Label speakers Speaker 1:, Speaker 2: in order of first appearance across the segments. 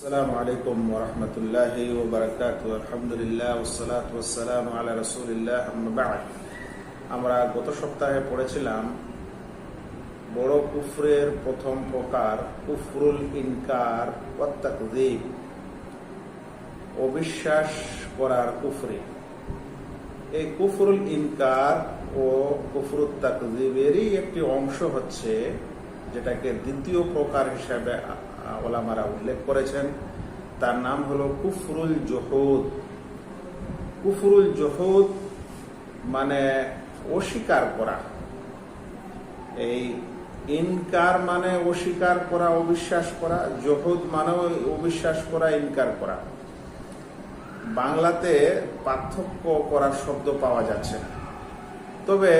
Speaker 1: السلام عليكم ورحمة الله وبركاته الحمد لله والصلاة والسلام على رسول الله أما بعد আমরা গত সপ্তাহে পড়েছিলাম বড় কুফরের প্রথম প্রকার কুফরুল ইনকার ওয়াত্তাকযীব অবিশ্বাস করার কুফরি এই কুফরুল ইনকার ও কুফরুল তাকযীবেরই একটি অংশ হচ্ছে যেটাকে দ্বিতীয় প্রকার হিসাবে ওলামারা উল্লেখ করেছেন। তার নাম হলো কুফরুল জহুদ। কুফরুল জহুদ মানে অস্বীকার করা। এই ইনকার মানে অস্বীকার করা, অবিশ্বাস করা। জহুদ মানে অবিশ্বাস করা, ইনকার করা। বাংলাতে পার্থক্য করার শব্দ পাওয়া যাচ্ছে তবে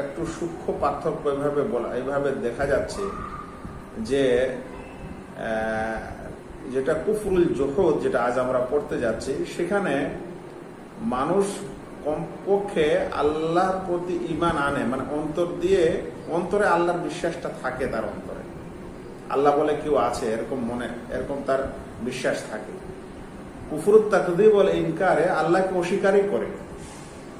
Speaker 1: একটু সূক্ষ্ম পার্থক্য এভাবে বলা এভাবে দেখা যাচ্ছে যে যেটা কুফরুল জোহদ, যেটা আজ আমরা পড়তে যাচ্ছি, সেখানে মানুষ কমপক্ষে আল্লাহর প্রতি ইমান আনে মানে অন্তর দিয়ে, অন্তরে আল্লাহর বিশ্বাসটা থাকে তার অন্তরে। আল্লাহ বলে কেউ আছে, এরকম মনে, এরকম তার বিশ্বাস থাকে। কুফরুত তাকদি বলে ইনকারে আল্লাহকে অস্বীকারই করে।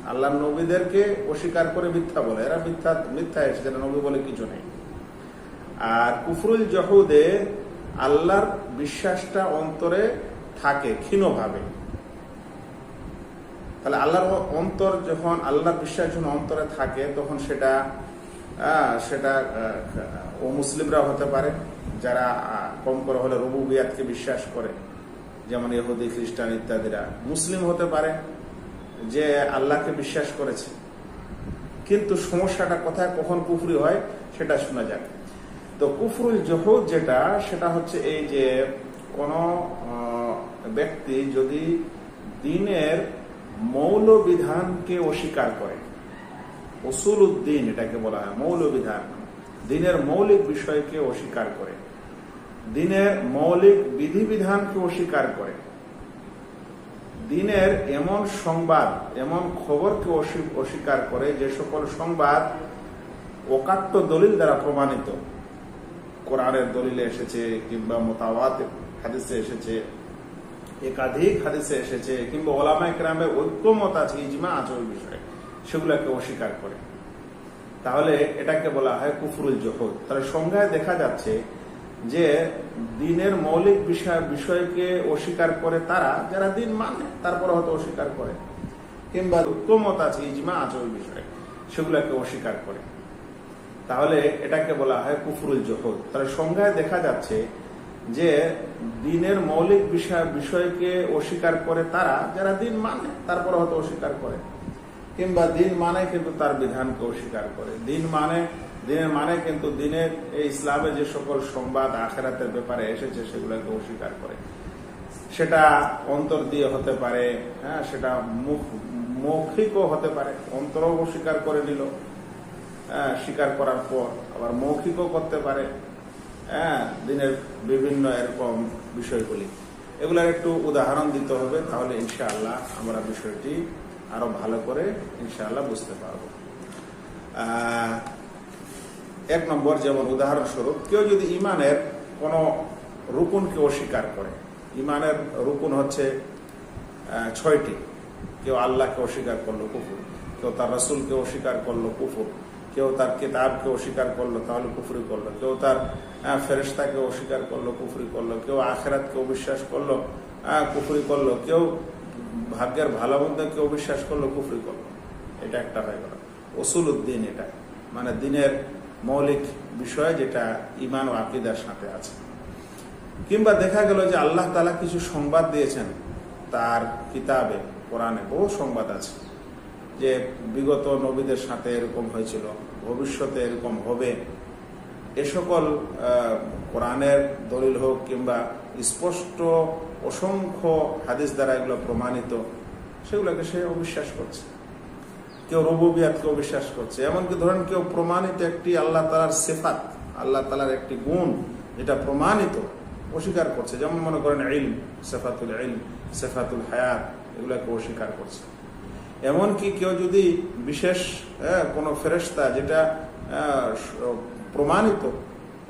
Speaker 1: আল্লাহ নবীদেরকে অস্বীকার করে মিথ্যা বলে। এরা মিথ্যা মিথ্যা এসেছে, এরা নবী বলে কিছু নেই। আর কুফরুল জহুদে আল্লাহর বিশ্বাসটা অন্তরে থাকে ক্ষীণভাবে। তাহলে আল্লাহর অন্তর যখন, আল্লাহর বিশ্বাস যখন অন্তরে থাকে, তখন সেটা সেটা ও মুসলিমরা হতে পারে, যারা কম করে হলে রবু বিয়াতকে বিশ্বাস করে। যেমন ইহুদি, খ্রিস্টান ইত্যাদিরা। মুসলিম হতে পারে যে আল্লাহকে বিশ্বাস করেছে। কিন্তু সমস্যাটা কোথায়, কখন কুফরি হয়, সেটা শোনা যাক। তো কুফরুল জহুদ যেটা, সেটা হচ্ছে এই যে কোন ব্যক্তি যদি দিনের মৌল বিধানকে অস্বীকার করে উসুল উদ্দিন এটাকে বলা হয় মৌল বিধান দিনের মৌলিক বিষয়কে অস্বীকার করে, দিনের মৌলিক বিধিবিধানকে অস্বীকার করে দিনের এমন সংবাদ, এমন খবরকে অস্বী- অস্বীকার করে যে সকল সংবাদ অকাট্য দলিল দ্বারা প্রমাণিত। কোরআনের দলিলে এসেছে কিংবা মোতাবাত হাদিসে এসেছে, একাধিক হাদিসে এসেছে, কিংবা ওলামা একরামের ঐক্যমত আছে, ইজমা আছে ওই বিষয়ে, সেগুলোকে অস্বীকার করে। তাহলে এটাকে বলা হয় কুফরুল জহদ। তাহলে সংজ্ঞায় দেখা যাচ্ছে যে দিনের মৌলিক বিষয় বিষয়কে অস্বীকার করে তারা, যারা দিন মানে তারপরে হয়তো অস্বীকার করে। কিংবা ঐক্যমত আছে, ইজমা আছে ওই বিষয়ে, সেগুলোকে অস্বীকার করে। তাহলে এটাকে বলা হয় কুফরুল জহদ। তাহলে সংজ্ঞায় দেখা যাচ্ছে যে দিনের মৌলিক বিষয় বিষয়কে অস্বীকার করে তারা, যারা দিন মানে তারপরে হয়তো অস্বীকার করে। কিংবা দিন মানে কিন্তু তার বিধানকে অস্বীকার করে। দিন মানে দিনের মানে কিন্তু দিনের এই ইসলামে যে সকল সংবাদ আখেরাতের ব্যাপারে এসেছে সেগুলোকে অস্বীকার করে। সেটা অন্তর দিয়ে হতে পারে হ্যাঁ সেটা মুখ মৌখিকও হতে পারে অন্তরও অস্বীকার করে নিল হ্যাঁ, স্বীকার করার পর আবার মৌখিকও করতে পারে হ্যাঁ দিনের বিভিন্ন এরকম বিষয়গুলি। এগুলার একটু উদাহরণ দিতে হবে তাহলে ইনশাআল্লাহ আমরা বিষয়টি আরও ভালো করে ইনশাআল্লাহ বুঝতে পারব। এক নম্বর যেমন উদাহরণস্বরূপ কেউ যদি ইমানের কোন রুকুনকে অস্বীকার করে ইমানের রুকুন হচ্ছে ছয়টি। কেউ আল্লাহকে অস্বীকার করল কুফুর কেউ তার রসুলকে অস্বীকার করল কুফুর কেউ তার কিতাবকে অস্বীকার করল তাহলে কুফরি করল কেউ তার আহ, ফেরেশতাকে অস্বীকার করল কুফরি করল কেউ আখেরাতকে অবিশ্বাস করল কুফরি করল কেউ ভাগ্যের ভালো মন্দ কেউ বিশ্বাস করল কুফরি করল। এটা একটা হয়ে গেল। ওসুল উদ্দিন এটা মানে দিনের মৌলিক বিষয় যেটা ইমান ও আকিদার সাথে আছে। কিংবা দেখা গেল যে আল্লাহ তালা কিছু সংবাদ দিয়েছেন, তার কিতাবে, কোরআনে বহু সংবাদ আছে, যে বিগত নবীদের সাথে এরকম হয়েছিল, ভবিষ্যতে এরকম হবে। এ সকল কোরআনের দলিল হোক কিংবা স্পষ্ট অসংখ্য হাদিস দ্বারা এগুলো প্রমাণিত, সেগুলোকে সে অবিশ্বাস করছে। কেউ রবুবিয়াতকে বিশ্বাস করছে। এমনকি ধরেন কেউ প্রমাণিত একটি আল্লাহ তালার সেফাত, আল্লাহ তালার একটি গুণ যেটা প্রমাণিত, অস্বীকার করছে। যেমন মনে করেন ইলম, সেফাতুল ইলম, সেফাতুল হায়াত, এগুলোকে অস্বীকার করছে। এমনকি কেউ যদি বিশেষ কোনো ফেরেস্তা যেটা প্রমাণিত,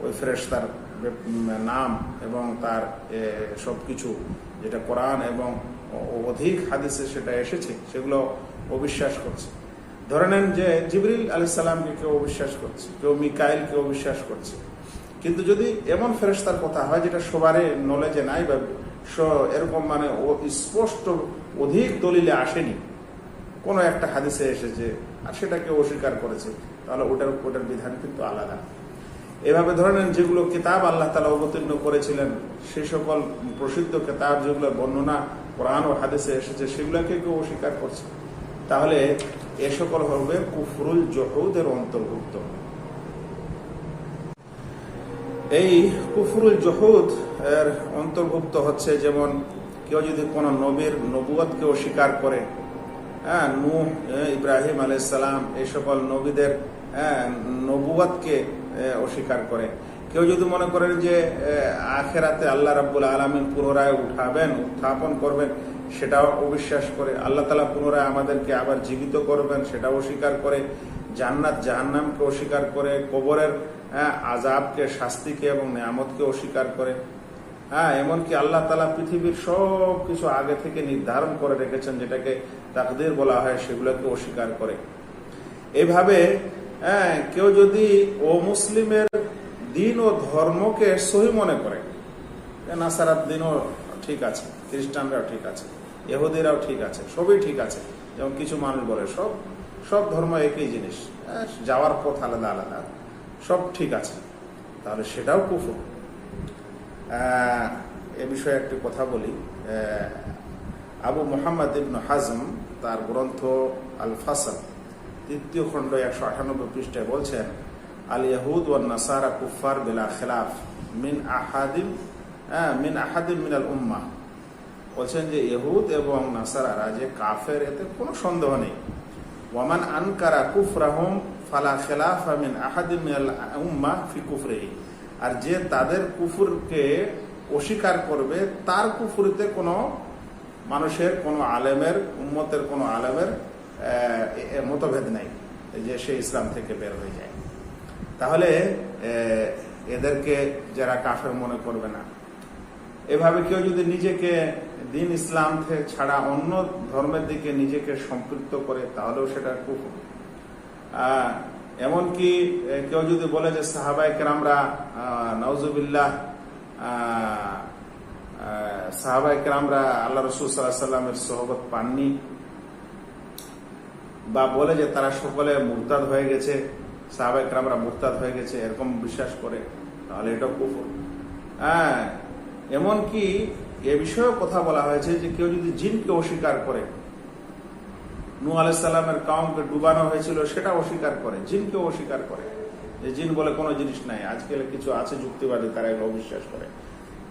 Speaker 1: ওই ফেরেস্তার নাম এবং তার সব কিছু যেটা কোরআন এবং অধিক হাদিসে সেটা এসেছে, সেগুলো অবিশ্বাস করছে। ধরে নেন যে জিবরিল আলি সাল্লামকে কেউ অবিশ্বাস করছে, কেউ মিকাইল কেউ অবিশ্বাস করছে। কিন্তু যদি এমন ফেরেস্তার কথা হয় যেটা সবারই নলেজে নাই বা স- এরকম মানে স্পষ্ট অধিক দলিলে আসেনি, কোনো একটা হাদিসে এসেছে আর সেটাকে অস্বীকার করেছে তাহলে ওটার ওটার বিধান কিন্তু আলাদা। এভাবে ধরে নেন যেগুলো কিতাব আল্লাহ তালা অবতীর্ণ করেছিলেন সেই সকল প্রসিদ্ধ কিতাব যেগুলো বর্ণনা কোরআন ও হাদিসে এসেছে, সেগুলোকে কেউ অস্বীকার করছে। তাহলে এ সকল হবে কুফরুল জহুদের অন্তর্ভুক্ত। এই কুফরুল জহুদ এর অন্তর্ভুক্ত হচ্ছে যেমন কেউ যদি কোনো নবীর নবুয়তকে অস্বীকার করে হ্যাঁ নূহ ইব্রাহিম আলাইসালাম এই সকল নবীদের আহ, অস্বীকার করে। কেউ যদি মনে করেন যে আখেরাতে আল্লাহ রাব্বুল আলমিন পুনরায় উঠাবেন উত্থাপন করবেন সেটাও অবিশ্বাস করে আল্লাহ তালা পুনরায় আমাদেরকে আবার জীবিত করবেন সেটাও অস্বীকার করে। জান্নাত জাহান্নামকে অস্বীকার করে কবরের হ্যাঁ, আজাবকে শাস্তিকে এবং নিয়ামতকে অস্বীকার করে। হ্যাঁ এমনকি আল্লাহ তালা পৃথিবীর সব কিছু আগে থেকে নির্ধারণ করে রেখেছেন যেটাকে তাকদের বলা হয় সেগুলোকে অস্বীকার করে। এভাবে হ্যাঁ, কেউ যদি ও মুসলিমের দিন ও ধর্মকে সহি মনে করে নাসারাত দিনও ঠিক আছে, খ্রিস্টানরাও ঠিক আছে এহুদিরাও ঠিক আছে, সবই ঠিক আছে। যেমন কিছু মানুষ বলে, সব সব ধর্ম একই জিনিস। যাওয়ার পথ আলাদা আলাদা। সব ঠিক আছে। তাহলে সেটাও কুফর। এ বিষয়ে একটি কথা বলি। আবু মোহাম্মদ ইবনু হাজম, তার গ্রন্থ আল ফাসল তৃতীয় খণ্ড একশো আটানব্বই পৃষ্ঠায় বলছেন আল ইয়াহুদ ওয়ান নাসারা কুফার বেলা খেলাফ মিন আহাদিম হ্যাঁ, মিন আহাদিম মিনাল উম্মা বলছেন যে ইহুদ এবং নাসারারা যে কাফের এতে কোনো সন্দেহ নেই। ওয়ামান আনকারা কুফরাহুম ফালা খেলাফ মিন আহাদিম মিনাল উম্মা ফি কুফরিহি। আর যে তাদের কুফুরকে অস্বীকার করবে তার কুফুরিতে কোনো মানুষের কোনো আলেমের উম্মতের কোনো আলেমের মতভেদ নাই যে সে ইসলাম থেকে বের হয়ে যায়। তাহলে এদেরকে যারা কাফের মনে করবে না এভাবে কেউ যদি নিজেকে দিন ইসলাম ছাড়া অন্য ধর্মের দিকে নিজেকে সম্পৃক্ত করে, তাহলেও সেটা কুফর। এমনকি কেউ যদি বলে যে সাহাবাই কেরামরা নওজুবিল্লাহ সাহাবাই কেরামরা আল্লাহ রসুল সাল্লাহ সাল্লামের সহবত পাননি বা বলে যে তারা সকলে মুরতাদ হয়ে গেছে সাহাবাই কেরামরা মুরতাদ হয়ে গেছে, এরকম বিশ্বাস করে, তাহলে এটা কুফর। হ্যাঁ এমনকি এ বিষয়েও কথা বলা হয়েছে যে কেউ যদি জিনকে অস্বীকার করে নু আলাইসাল্লামের কাউমকে ডুবানো হয়েছিল সেটা অস্বীকার করে জিনকে অস্বীকার করে। যে জিন বলে কোনো জিনিস নাই, আজকাল কিছু আছে যুক্তিবাদী, তারা এগুলো অবিশ্বাস করে।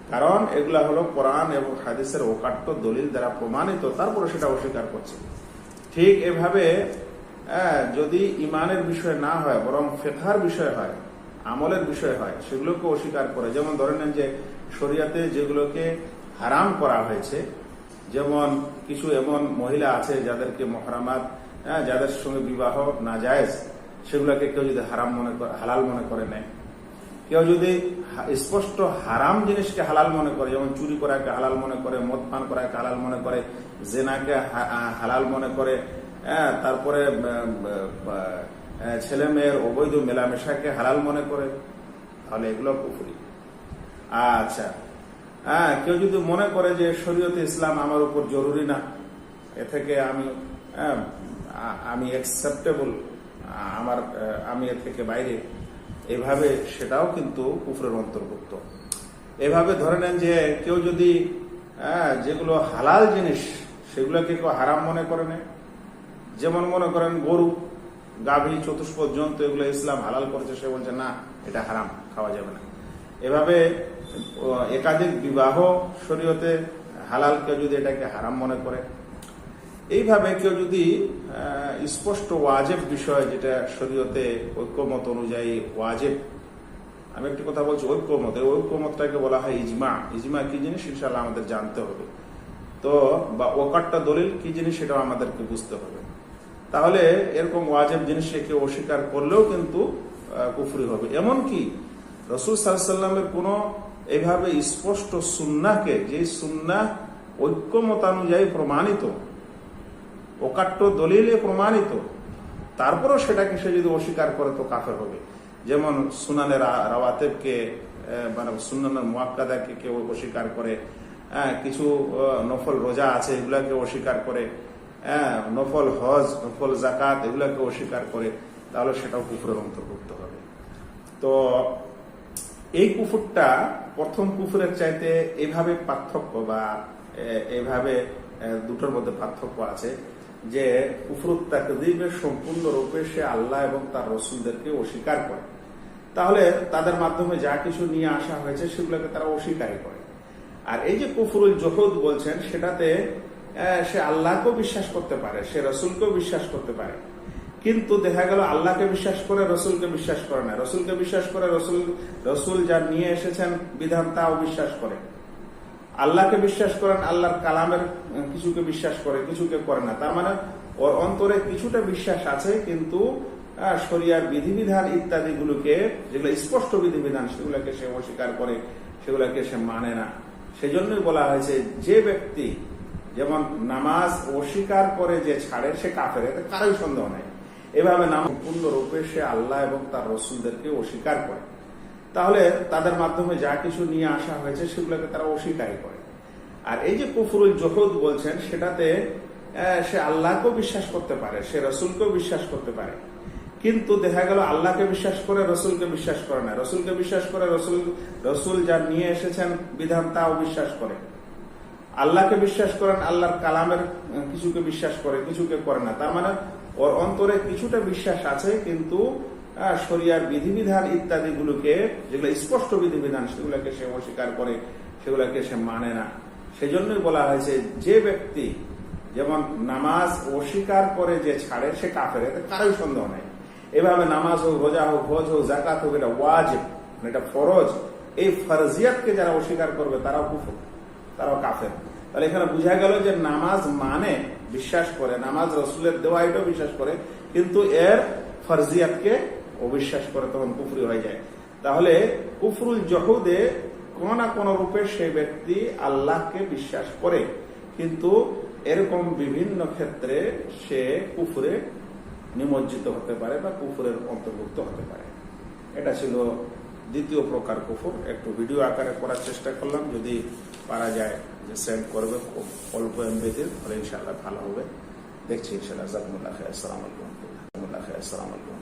Speaker 1: কারণ এগুলা হলো কোরআন এবং হাদিসের ওকাট্য দলিল দ্বারা প্রমাণিত, তারপরে সেটা অস্বীকার করছে। ঠিক এভাবে যদি ইমানের বিষয় না হয়, বরং ফেথার বিষয় হয়, আমলের বিষয় হয়, সেগুলোকে অস্বীকার করে। যেমন ধরে নেন যে শরিয়াতে যেগুলোকে হারাম করা হয়েছে যেমন কিছু এমন মহিলা আছে যাদেরকে মহরামাত হ্যাঁ, যাদের সঙ্গে বিবাহ না যায় সেগুলোকে কেউ যদি হারাম মনে করে হালাল মনে করে নেয়। কেউ যদি স্পষ্ট হারাম জিনিসকে হালাল মনে করে যেমন চুরি করাকে হালাল মনে করে মদ পান করাকে হালাল মনে করে জেনাকে হালাল মনে করে হ্যাঁ, তারপরে ছেলে মেয়ের অবৈধ মেলামেশাকে হালাল মনে করে তাহলে এগুলো পুকুরি আচ্ছা। হ্যাঁ কেউ যদি মনে করে যে শরীয়তে ইসলাম আমার উপর জরুরি না এ থেকে আমি হ্যাঁ, আমি অ্যাকসেপ্টেবল আমার আমি এ থেকে বাইরে এভাবে সেটাও কিন্তু কুফরের অন্তর্ভুক্ত। এভাবে ধরে নেন যে কেউ যদি হ্যাঁ, যেগুলো হালাল জিনিস সেগুলোকে কেউ হারাম মনে করে নেয়। যেমন মনে করেন গরু গাভী চতুষ্পদ জন্তু এগুলো ইসলাম হালাল করছে সে বলছে না এটা হারাম খাওয়া যাবে না। এভাবে একাধিক বিবাহ শরীয়তে হালাল কেউ যদি এটাকে হারাম মনে করে। এইভাবে কেউ যদি স্পষ্ট ওয়াজেব বিষয় যেটা শরীয়তে ঐক্যমত অনুযায়ী ওয়াজেব, আমি একটি কথা বলছি ঐক্যমত, এই ঐক্যমতটাকে বলা হয় ইজমা। ইজমা কি জিনিস? ইনশাল্লাহ আমাদের জানতে হবে। তো, বা ওকাট্টা দলিল কি জিনিস সেটাও আমাদেরকে বুঝতে হবে। তাহলে এরকম ওয়াজেব জিনিসকে কেউ অস্বীকার করলেও কিন্তু কুফরি হবে। এমনকি রসুল সাল্লামের কোন এইভাবে স্পষ্ট সুন্নাকে যে সুন্না ঐক্যমতানুযায়ী প্রমাণিত অকাট্য দলিলে প্রমাণিত তারপরেও সেটাকে সে যদি অস্বীকার করে তো কাফের হবে। যেমন সুনানের রাওয়াতেবকে মানে সুনানের মোয়াক্কাদাকে কেউ অস্বীকার করে হ্যাঁ, কিছু নফল রোজা আছে এগুলাকে অস্বীকার করে হ্যাঁ, নফল হজ নফল জাকাত এগুলাকে অস্বীকার করে তাহলে সেটাও কুফরের অন্তর্ভুক্ত হবে। তো এই কুফুরটা প্রথম কুফুরের চাইতে এভাবে পার্থক্য বা এভাবে দুটোর মধ্যে পার্থক্য আছে যে কুফরুত তাকদীবের সম্পূর্ণ রূপে সে আল্লাহ এবং তার রসুলদেরকে অস্বীকার করে। তাহলে তাদের মাধ্যমে যা কিছু নিয়ে আসা হয়েছে সেগুলোকে তারা অস্বীকারই করে। আর এই যে কুফরুল জহুদ বলছেন, সেটাতে সে আল্লাহকেও বিশ্বাস করতে পারে, সে রসুলকেও বিশ্বাস করতে পারে। কিন্তু দেখা গেল আল্লাহকে বিশ্বাস করে, রসুলকে বিশ্বাস করে না। রসুলকে বিশ্বাস করে, রসুল রসুল যা নিয়ে এসেছেন, বিধান তাও বিশ্বাস করে। আল্লাহকে বিশ্বাস করেন, আল্লাহর কালামের কিছুকে বিশ্বাস করে, কিছুকে করে না। তার মানে ওর অন্তরে কিছুটা বিশ্বাস আছে, কিন্তু শরিয়ার বিধিবিধান ইত্যাদি গুলোকে যেগুলো স্পষ্ট বিধিবিধান, সেগুলোকে সে অস্বীকার করে, সেগুলোকে সে মানে না। সেজন্যই বলা হয়েছে, যে ব্যক্তি যেমন নামাজ অস্বীকার করে যে ছাড়ে, সে কাফের। এতে কারোই সন্দেহ নাই। এভাবে নামাজ পূর্ণরূপে সে আল্লাহ এবং তার রসুলদেরকে অস্বীকার করে। তাহলে তাদের মাধ্যমে যা কিছু নিয়ে আসা হয়েছে সেগুলোকে তারা অস্বীকারই করে। আর এই যে কুফরুল জহুদ বলছেন, সেটাতে সে আল্লাহকেও বিশ্বাস করতে পারে, সে রসুলকেও বিশ্বাস করতে পারে। কিন্তু দেখা গেল আল্লাহকে বিশ্বাস করে রসুলকে বিশ্বাস করে না। রসুলকে বিশ্বাস করে রসুল রসুল যা নিয়ে এসেছেন বিধান তাও বিশ্বাস করে। আল্লাহকে বিশ্বাস করেন, আল্লাহর কালামের কিছুকে বিশ্বাস করে, কিছুকে করে না। তার মানে ওর অন্তরে কিছুটা বিশ্বাস আছে, কিন্তু শরিয়ার বিধিবিধান ইত্যাদি গুলোকে যেগুলো স্পষ্ট বিধিবিধান, সেগুলোকে সে অস্বীকার করে, সেগুলোকে সে মানে না। সেজন্যই বলা হয়েছে, যে ব্যক্তি যেমন নামাজ অস্বীকার করে যে ছাড়ে, সে কাফের, এতে কারোই সন্দেহ নাই। এভাবে নামাজ হোক, রোজা হোক, হজ হোক জাকাত হোক, এটা ওয়াজিব মানে এটা ফরজ। এই ফরজিয়াতকে যারা অস্বীকার করবে, তারাও কুফর, তারাও কাফের। তাহলে এখানে বোঝা গেল যে নামাজ মানে বিশ্বাস করে, নামাজ রসুলের দেওয়া এটাও বিশ্বাস করে, কিন্তু এর ফরজিয়াতকে অবিশ্বাস করে তখন কুফরি হয়ে যায়। তাহলে কুফরুল জহুদে কোন না কোন রূপে সে ব্যক্তি আল্লাহকে বিশ্বাস করে, কিন্তু এরকম বিভিন্ন ক্ষেত্রে সে কুফরে নিমজ্জিত হতে পারে বা কুফরের অন্তর্ভুক্ত হতে পারে। এটা ছিল দ্বিতীয় প্রকার কুফর। একটু ভিডিও আকারে করার চেষ্টা করলাম, যদি পারা যায়। যে সেন্ড করবে খুব অল্প এমবিতে তাহলে ইনশাআল্লাহ ভালো হবে দেখছি ইনশাআল্লাহ জাকুমুল্লাহ আসসালাম আলাইকুম আসসালাম আলাইকুম